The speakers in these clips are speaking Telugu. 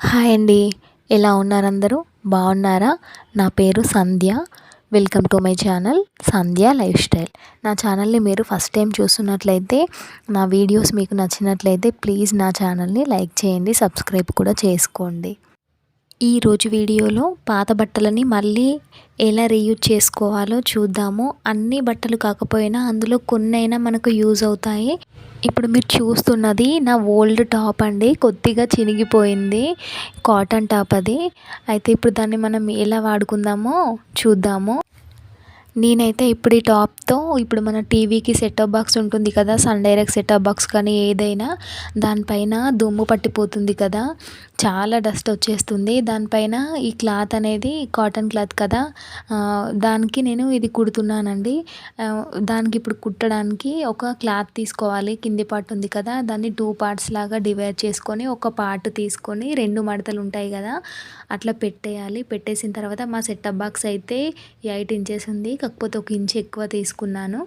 హాయ్ అండి. ఎలా ఉన్నారు అందరూ? బాగున్నారా? నా పేరు Sandhya. Welcome to my channel Sandhya lifestyle నా ఛానల్ని మీరు ఫస్ట్ టైం చూస్తున్నట్లయితే నా వీడియోస్ మీకు నచ్చినట్లయితే ప్లీజ్ నా ఛానల్ని లైక్ చేయండి సబ్స్క్రైబ్ కూడా చేసుకోండి. ఈరోజు వీడియోలో పాత బట్టలని మళ్ళీ ఎలా రీయూజ్ చేసుకోవాలో చూద్దాము. అన్ని బట్టలు కాకపోయినా అందులో కొన్నైనా మనకు యూజ్ అవుతాయి. ఇప్పుడు మీరు చూస్తున్నది నా ఓల్డ్ టాప్ అండి. కొద్దిగా చినిగిపోయింది. కాటన్ టాప్ అది. అయితే ఇప్పుడు దాన్ని మనం ఎలా వాడుకుందామో చూద్దాము. నేనైతే ఇప్పుడు ఈ టాప్తో ఇప్పుడు మన టీవీకి సెటప్ బాక్స్ ఉంటుంది కదా సన్ డైరెక్ట్ సెటప్ బాక్స్ కానీ ఏదైనా దానిపైన దుమ్ము పట్టిపోతుంది కదా చాలా డస్ట్ వచ్చేస్తుంది. దానిపైన ఈ క్లాత్ అనేది కాటన్ క్లాత్ కదా దానికి నేను ఇది కుడుతున్నానండి. దానికి ఇప్పుడు కుట్టడానికి ఒక క్లాత్ తీసుకోవాలి. కింది పార్ట్ ఉంది కదా దాన్ని టూ పార్ట్స్ లాగా డివైడ్ చేసుకొని ఒక పార్ట్ తీసుకొని రెండు మడతలు ఉంటాయి కదా అట్లా పెట్టేయాలి. పెట్టేసిన తర్వాత మా సెటప్ బాక్స్ అయితే ఎయిట్ ఇంచెస్ ఉంది. కాకపోతే ఒక ఇంచ్ ఎక్కువ తీసుకున్నాను.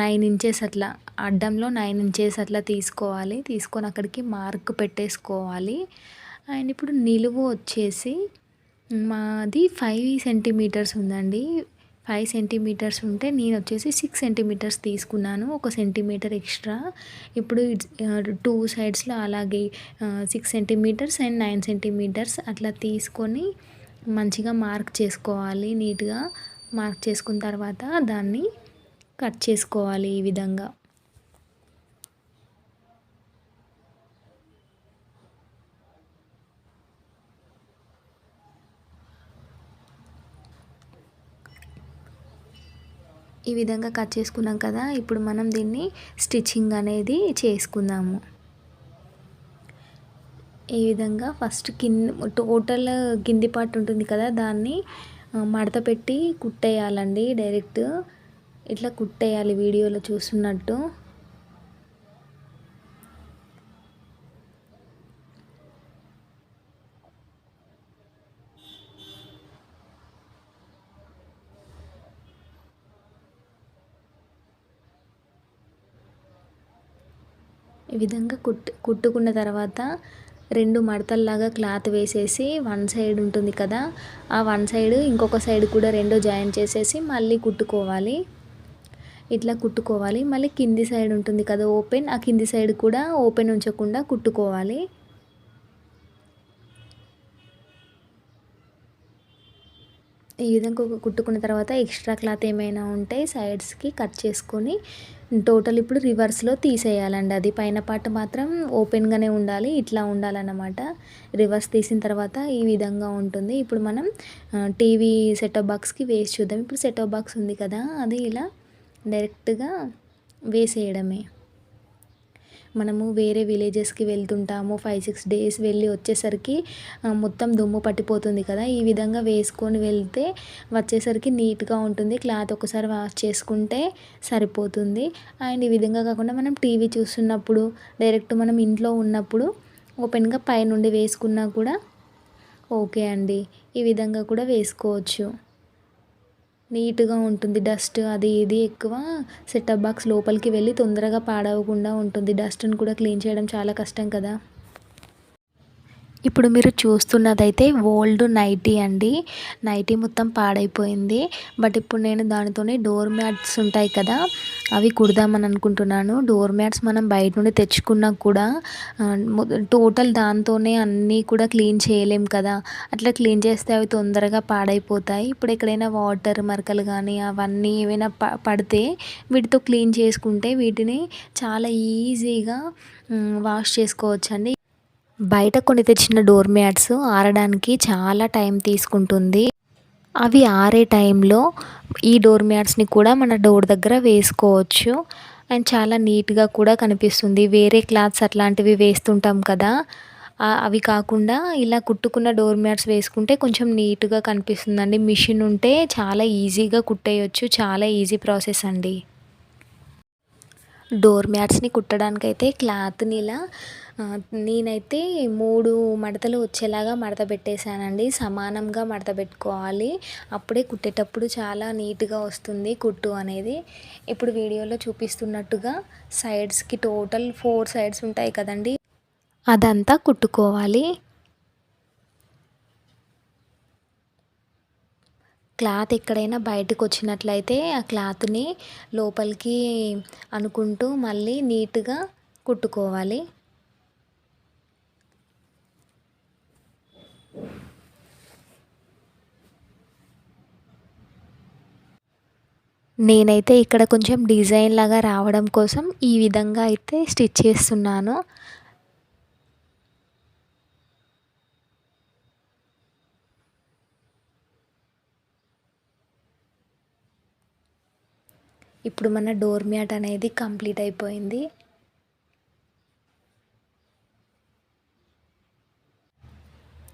నైన్ ఇంచెస్ అట్లా అడ్డంలో నైన్ ఇంచెస్ అట్లా తీసుకోవాలి. తీసుకొని అక్కడికి మార్క్ పెట్టేసుకోవాలి. అండ్ ఇప్పుడు నిలువు వచ్చేసి మాది ఫైవ్ సెంటీమీటర్స్ ఉందండి. ఫైవ్ సెంటీమీటర్స్ ఉంటే నేను వచ్చేసి సిక్స్ సెంటీమీటర్స్ తీసుకున్నాను ఒక సెంటీమీటర్ ఎక్స్ట్రా. ఇప్పుడు టూ సైడ్స్లో అలాగే six centimetres and nine centimetres అట్లా తీసుకొని మంచిగా మార్క్ చేసుకోవాలి నీట్గా. మార్క్ చేసుకున్న తర్వాత దాన్ని కట్ చేసుకోవాలి ఈ విధంగా. ఈ విధంగా కట్ చేసుకున్నాం కదా ఇప్పుడు మనం దీన్ని స్టిచ్చింగ్ అనేది చేసుకుందాము. ఈ విధంగా ఫస్ట్ కింద టోటల్ కింది పార్ట్ ఉంటుంది కదా దాన్ని మడత పెట్టి కుట్టేయాలండి డైరెక్ట్. ఇట్లా కుట్టేయాలి వీడియోలో చూస్తున్నట్టు. ఈ విధంగా కుట్టు కుట్టుకున్న తర్వాత రెండు మడతల్లాగా క్లాత్ వేసేసి వన్ సైడ్ ఉంటుంది కదా ఆ వన్ సైడ్ ఇంకొక సైడ్ కూడా రెండు జాయిన్ చేసేసి మళ్ళీ కుట్టుకోవాలి. ఇట్లా కుట్టుకోవాలి. మళ్ళీ కింది సైడ్ ఉంటుంది కదా ఓపెన్ ఆ కింది సైడ్ కూడా ఓపెన్ ఉంచకుండా కుట్టుకోవాలి. ఈ విధంగా కుట్టుకున్న తర్వాత ఎక్స్ట్రా క్లాత్ ఏమైనా ఉంటే సైడ్స్కి కట్ చేసుకొని టోటల్ ఇప్పుడు రివర్స్లో తీసేయాలండి. అది పైన పార్ట్ మాత్రం ఓపెన్గానే ఉండాలి ఇట్లా ఉండాలన్నమాట. రివర్స్ తీసిన తర్వాత ఈ విధంగా ఉంటుంది. ఇప్పుడు మనం టీవీ సెటప్ బాక్స్కి వేసి చూద్దాం. ఇప్పుడు సెటప్ బాక్స్ ఉంది కదా అది ఇలా డైరెక్ట్గా వేసేయడమే. మనము వేరే విలేజెస్కి వెళ్తుంటాము. ఫైవ్ సిక్స్ డేస్ వెళ్ళి వచ్చేసరికి మొత్తం దుమ్ము పట్టిపోతుంది కదా. ఈ విధంగా వేసుకొని వెళ్తే వచ్చేసరికి నీట్గా ఉంటుంది. క్లాత్ ఒకసారి వాష్ చేసుకుంటే సరిపోతుంది. అండ్ ఈ విధంగా కాకుండా మనం టీవీ చూస్తున్నప్పుడు డైరెక్ట్ మనం ఇంట్లో ఉన్నప్పుడు ఓపెన్గా పైనుండి వేసుకున్నా కూడా ఓకే అండి. ఈ విధంగా కూడా వేసుకోవచ్చు. నీట్గా ఉంటుంది డస్ట్ అది ఇది ఎక్కువ సెటప్ బాక్స్ లోపలికి వెళ్ళి తొందరగా పాడవకుండా ఉంటుంది. డస్ట్ని కూడా క్లీన్ చేయడం చాలా కష్టం కదా. ఇప్పుడు మీరు చూస్తున్నదైతే ఓల్డ్ నైటీ అండి. నైటీ మొత్తం పాడైపోయింది. బట్ ఇప్పుడు నేను దానితోనే డోర్ మ్యాట్స్ ఉంటాయి కదా అవి కుడదామని అనుకుంటున్నాను. డోర్ మ్యాట్స్ మనం బయట నుండి తెచ్చుకున్నా కూడా టోటల్ దాంతోనే అన్నీ కూడా క్లీన్ చేయలేం కదా. అట్లా క్లీన్ చేస్తే అవి తొందరగా పాడైపోతాయి. ఇప్పుడు ఎక్కడైనా వాటర్ మరకలు కానీ అవన్నీ ఏమైనా పడితే వీటితో క్లీన్ చేసుకుంటే వీటిని చాలా ఈజీగా వాష్ చేసుకోవచ్చండి. బయట కొని తెచ్చిన డోర్ మ్యాట్స్ ఆరడానికి చాలా టైం తీసుకుంటుంది. అవి ఆరే టైంలో ఈ డోర్ మ్యాట్స్ని కూడా మన డోర్ దగ్గర వేసుకోవచ్చు. అండ్ చాలా నీట్గా కూడా కనిపిస్తుంది. వేరే క్లాత్స్ అట్లాంటివి వేస్తుంటాం కదా అవి కాకుండా ఇలా కుట్టుకున్న డోర్ మ్యాట్స్ వేసుకుంటే కొంచెం నీట్గా కనిపిస్తుందండి. మిషన్ ఉంటే చాలా ఈజీగా కుట్టేయచ్చు. చాలా ఈజీ ప్రాసెస్ అండి. డోర్ మ్యాట్స్ని కుట్టడానికైతే క్లాత్ని ఇలా నేనైతే మూడు మడతలు వచ్చేలాగా మడత పెట్టేశానండి. సమానంగా మడత పెట్టుకోవాలి. అప్పుడే కుట్టేటప్పుడు చాలా నీట్గా వస్తుంది కుట్టు అనేది. ఇప్పుడు వీడియోలో చూపిస్తున్నట్టుగా సైడ్స్కి టోటల్ ఫోర్ సైడ్స్ ఉంటాయి కదండి. అదంతా కుట్టుకోవాలి. క్లాత్ ఎక్కడైనా బయటకు వచ్చినట్లయితే ఆ క్లాత్ని లోపలికి అనుకుంటూ మళ్ళీ నీట్గా కుట్టుకోవాలి. నేనైతే ఇక్కడ కొంచెం డిజైన్ లాగా రావడం కోసం ఈ విధంగా అయితే స్టిచ్ చేస్తున్నాను. ఇప్పుడు మన డోర్ మ్యాట్ అనేది కంప్లీట్ అయిపోయింది.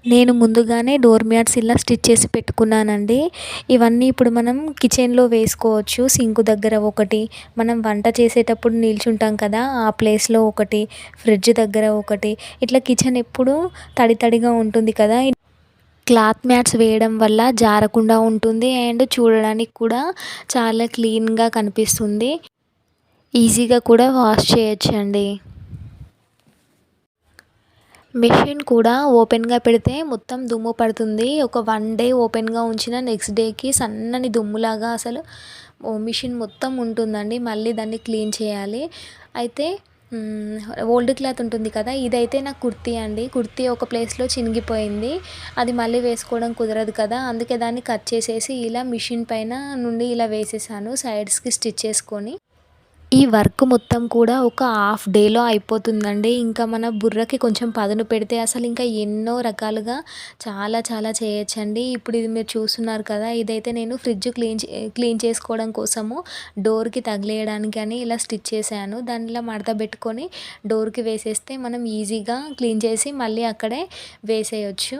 నేను ముందుగానే డోర్ మ్యాట్స్ ఇలా స్టిచ్ చేసి పెట్టుకున్నానండి. ఇవన్నీ ఇప్పుడు మనం కిచెన్లో వేసుకోవచ్చు. సింకు దగ్గర ఒకటి మనం వంట చేసేటప్పుడు నిల్చుంటాం కదా ఆ ప్లేస్లో ఒకటి ఫ్రిడ్జ్ దగ్గర ఒకటి. ఇట్లా కిచెన్ ఎప్పుడు తడి తడిగా ఉంటుంది కదా. క్లాత్ మ్యాట్స్ వేయడం వల్ల జారకుండా ఉంటుంది అండ్ చూడడానికి కూడా చాలా క్లీన్గా కనిపిస్తుంది. ఈజీగా కూడా వాష్ చేయొచ్చండి. మెషిన్ కూడా ఓపెన్గా పెడితే మొత్తం దుమ్ము పడుతుంది. ఒక వన్ డే ఓపెన్గా ఉంచిన నెక్స్ట్ డేకి సన్నని దుమ్ములాగా అసలు మిషన్ మొత్తం ఉంటుందండి. మళ్ళీ దాన్ని క్లీన్ చేయాలి. అయితే ఓల్డ్ క్లాత్ ఉంటుంది కదా ఇదైతే నా కుర్తీ అండి. కుర్తీ ఒక ప్లేస్లో చినిగిపోయింది. అది మళ్ళీ వేసుకోవడం కుదరదు కదా అందుకే దాన్ని కట్ చేసేసి ఇలా మిషన్ పైన నుండి ఇలా వేసేసాను సైడ్స్కి స్టిచ్ చేసుకొని. ఈ వర్క్ మొత్తం కూడా ఒక హాఫ్ డేలో అయిపోతుందండి. ఇంకా మన బుర్రకి కొంచెం పదును పెడితే అసలు ఇంకా ఎన్నో రకాలుగా చాలా చాలా చేయొచ్చండి. ఇప్పుడు ఇది మీరు చూస్తున్నారు కదా ఇదైతే నేను ఫ్రిడ్జ్ క్లీన్ క్లీన్ చేసుకోవడం కోసము డోర్కి తగిలేయడానికి అని ఇలా స్టిచ్ చేశాను. దానిలో ఇలా మడత పెట్టుకొని డోర్కి వేసేస్తే మనం ఈజీగా క్లీన్ చేసి మళ్ళీ అక్కడే వేసేయచ్చు.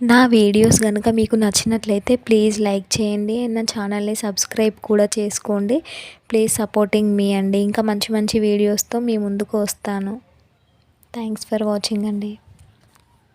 నా వీడియోస్ కనుక మీకు నచ్చినట్లయితే ప్లీజ్ లైక్ చేయండి నా ఛానల్ని సబ్స్క్రైబ్ కూడా చేసుకోండి. ప్లీజ్ సపోర్టింగ్ మీ అండి. ఇంకా మంచి మంచి వీడియోస్తో మీ ముందుకు వస్తాను. థ్యాంక్స్ ఫర్ వాచింగ్ అండి.